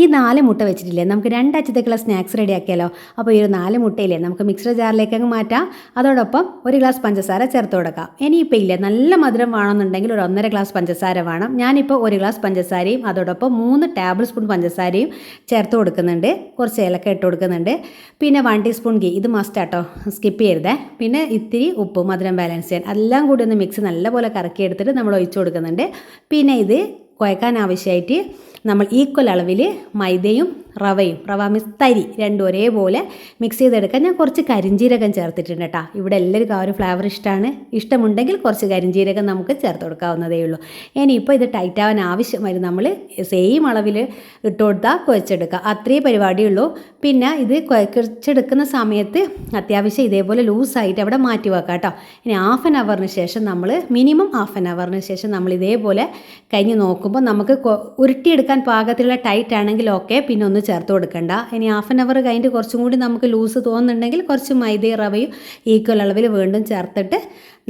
ഈ നാല് മുട്ട വെച്ചിട്ടില്ലേ? നമുക്ക് രണ്ടാഴ്ചത്തേക്കുള്ള സ്നാക്സ് റെഡി ആക്കിയാലോ അപ്പോൾ ഈ ഒരു നാല് മുട്ടയില്ലേ നമുക്ക് മിക്സർ ജാറിലേക്ക് അങ്ങ് മാറ്റാം. അതോടൊപ്പം ഒരു ഗ്ലാസ് പഞ്ചസാര ചേർത്ത് കൊടുക്കാം. ഇനിയിപ്പോൾ ഇല്ലേ നല്ല മധുരം വേണമെന്നുണ്ടെങ്കിൽ ഒരു ഒന്നര ഗ്ലാസ് പഞ്ചസാര വേണം. ഞാനിപ്പോൾ ഒരു ഗ്ലാസ് പഞ്ചസാരയും അതോടൊപ്പം മൂന്ന് ടേബിൾ സ്പൂൺ പഞ്ചസാരയും ചേർത്ത് കൊടുക്കുന്നുണ്ട്. കുറച്ച് ഏലക്ക ഇട്ട് കൊടുക്കുന്നുണ്ട്. പിന്നെ വൺ ടീസ്പൂൺ ഗീ ഇത് മസ്റ്റ് ആട്ടോ. സ്കിപ്പ് ചെയ്യരുതേ. പിന്നെ ഇത്തിരി ഉപ്പ് മധുരം ബാലൻസ് ചെയ്യാൻ. എല്ലാം കൂടി ഒന്ന് മിക്സ് നല്ലപോലെ കറക്കി എടുത്തിട്ട് നമ്മൾ ഒഴിച്ചു കൊടുക്കുന്നുണ്ട്. പിന്നെ ഇത് കുഴക്കാൻ ആവശ്യമായിട്ട് നമ്മൾ ഈക്വൽ അളവിൽ മൈദയും റവയും റവ മീൻസ് തരി രണ്ടും ഒരേപോലെ മിക്സ് ചെയ്തെടുക്കാൻ ഞാൻ കുറച്ച് കരിഞ്ജീരകം ചേർത്തിട്ടുണ്ട് കേട്ടോ. ഇവിടെ എല്ലാവർക്കും ആ ഒരു ഫ്ലേവർ ഇഷ്ടമാണ് ഇഷ്ടമുണ്ടെങ്കിൽ കുറച്ച് കരിഞ്ജീരകം നമുക്ക് ചേർത്ത് കൊടുക്കാവുന്നതേ ഉള്ളൂ. ഇനിയിപ്പോൾ ഇത് ടൈറ്റ് ആവാൻ ആവശ്യം വരും നമ്മൾ സെയിം അളവിൽ ഇട്ട് കൊടുത്താൽ കുഴച്ചെടുക്കുക. അത്രയേ പരിപാടിയുള്ളൂ. പിന്നെ ഇത് കുഴച്ചെടുക്കുന്ന സമയത്ത് അത്യാവശ്യം ഇതേപോലെ ലൂസായിട്ട് അവിടെ മാറ്റി വെക്കാം കേട്ടോ. ഇനി ഹാഫ് ആൻ അവറിന് ശേഷം നമ്മൾ മിനിമം ഹാഫ് ആൻ അവറിന് ശേഷം നമ്മൾ ഇതേപോലെ കഴിഞ്ഞ് നോക്കുമ്പോൾ നമുക്ക് ഉരുട്ടിയെടുക്കാൻ പാകത്തിലുള്ള ടൈറ്റ് ആണെങ്കിൽ ഓക്കെ പിന്നെ ഒന്ന് ചേർത്ത് കൊടുക്കണ്ട. ഇനി ഹാഫ് ആൻ അവർ കഴിഞ്ഞിട്ട് കുറച്ചും കൂടി നമുക്ക് ലൂസ് തോന്നുന്നുണ്ടെങ്കിൽ കുറച്ച് മൈദയും റവയും ഈക്വൽ അളവിൽ വീണ്ടും ചേർത്തിട്ട്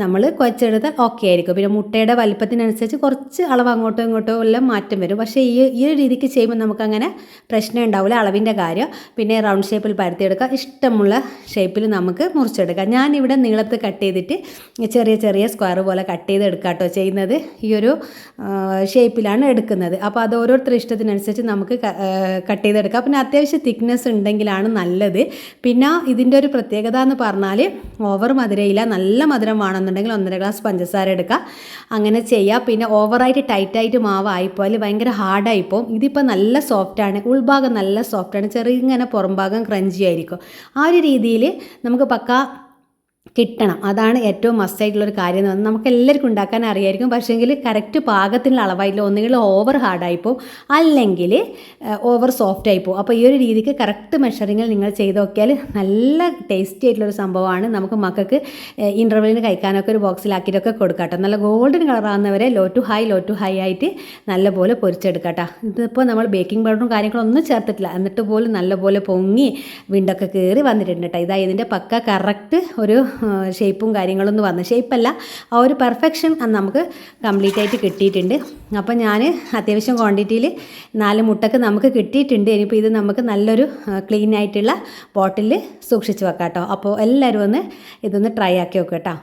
നമ്മൾ കുഴച്ചെടുത്താൽ ഓക്കെ ആയിരിക്കും. പിന്നെ മുട്ടയുടെ വലിപ്പത്തിനനുസരിച്ച് കുറച്ച് അളവ് അങ്ങോട്ടോ ഇങ്ങോട്ടോ എല്ലാം മാറ്റം വരും. പക്ഷേ ഈ ഈ ഒരു രീതിക്ക് ചെയ്യുമ്പോൾ നമുക്കങ്ങനെ പ്രശ്നം ഉണ്ടാവില്ല അളവിന്റെ കാര്യം. പിന്നെ റൗണ്ട് ഷേപ്പിൽ പരത്തിയെടുക്കുക. ഇഷ്ടമുള്ള ഷേപ്പിൽ നമുക്ക് മുറിച്ചെടുക്കാം. ഞാനിവിടെ നീളത്ത് കട്ട് ചെയ്തിട്ട് ചെറിയ ചെറിയ സ്ക്വയർ പോലെ കട്ട് ചെയ്ത് കേട്ടോ ചെയ്യുന്നത്. ഈ ഒരു ഷേപ്പിലാണ് എടുക്കുന്നത്. അപ്പോൾ അത് ഓരോരുത്തരുടെ ഇഷ്ടത്തിനനുസരിച്ച് നമുക്ക് കട്ട് ചെയ്തെടുക്കാം. പിന്നെ അത്യാവശ്യം തിക്നെസ് ഉണ്ടെങ്കിലാണ് നല്ലത്. പിന്നെ ഇതിന്റെ ഒരു പ്രത്യേകത എന്ന് പറഞ്ഞാൽ ഓവർ മധുരയില്ല. നല്ല മധുരം വേണമെന്നുണ്ടെങ്കിൽ ഒന്നര ഗ്ലാസ് പഞ്ചസാര എടുക്കുക അങ്ങനെ ചെയ്യുക പിന്നെ ഓവറായിട്ട് ടൈറ്റായിട്ട് മാവ് ആയിപ്പോയാൽ ഭയങ്കര ഹാർഡായിപ്പോവും ഇതിപ്പോൾ നല്ല സോഫ്റ്റാണ് ഉൾഭാഗം നല്ല സോഫ്റ്റാണ് ചെറിയ ഇങ്ങനെ പുറംഭാഗം ക്രഞ്ചി ആയിരിക്കും. ആ ഒരു രീതിയിൽ നമുക്ക് പക്ക കിട്ടണം. അതാണ് ഏറ്റവും മസ്റ്റായിട്ടുള്ളൊരു കാര്യം എന്ന് പറഞ്ഞാൽ നമുക്ക് എല്ലാവർക്കും ഉണ്ടാക്കാൻ അറിയായിരിക്കും. പക്ഷേങ്കിൽ കറക്റ്റ് പാകത്തിനുള്ള അളവായില്ല ഒന്നുകിൽ ഓവർ ഹാർഡായിപ്പോൾ അല്ലെങ്കിൽ ഓവർ സോഫ്റ്റ് ആയിപ്പോൾ അപ്പോൾ ഈ ഒരു രീതിക്ക് കറക്റ്റ് മെഷറിങ്ങിൽ നിങ്ങൾ ചെയ്ത് നോക്കിയാൽ നല്ല ടേസ്റ്റി ആയിട്ടുള്ളൊരു സംഭവമാണ് നമുക്ക് മക്കൾക്ക് ഇന്റർവെല്ലിന് കഴിക്കാനൊക്കെ ഒരു ബോക്സിലാക്കിയിട്ടൊക്കെ കൊടുക്കാം കേട്ടോ. നല്ല golden കളറാകുന്നവരെ low to high low to high ആയിട്ട് നല്ലപോലെ പൊരിച്ചെടുക്കാം കേട്ടോ. ഇതിപ്പോൾ നമ്മൾ ബേക്കിംഗ് പൗഡറും കാര്യങ്ങളും ഒന്നും ചേർത്തിട്ടില്ല. എന്നിട്ട് പോലും നല്ലപോലെ പൊങ്ങി വിണ്ടൊക്കെ കയറി വന്നിട്ടുണ്ട് കേട്ടോ. ഇതാ ഇതിന്റെ പക്ക കറക്റ്റ് ഒരു ഷേപ്പും കാര്യങ്ങളൊന്നും വന്നു ഷേപ്പല്ല ആ ഒരു പെർഫെക്ഷൻ നമുക്ക് കംപ്ലീറ്റ് ആയിട്ട് കിട്ടിയിട്ടുണ്ട്. അപ്പോൾ ഞാൻ അത്യാവശ്യം ക്വാണ്ടിറ്റിയിൽ നാല് മുട്ടക്ക് നമുക്ക് കിട്ടിയിട്ടുണ്ട്. ഇനിയിപ്പോൾ ഇത് നമുക്ക് നല്ലൊരു ക്ലീൻ ആയിട്ടുള്ള ബോട്ടിലിൽ സൂക്ഷിച്ച് വെക്കാം കേട്ടോ അപ്പോൾ എല്ലാവരും ഒന്ന് ഇതൊന്ന് ട്രൈ ആക്കി വെക്കാം കേട്ടോ.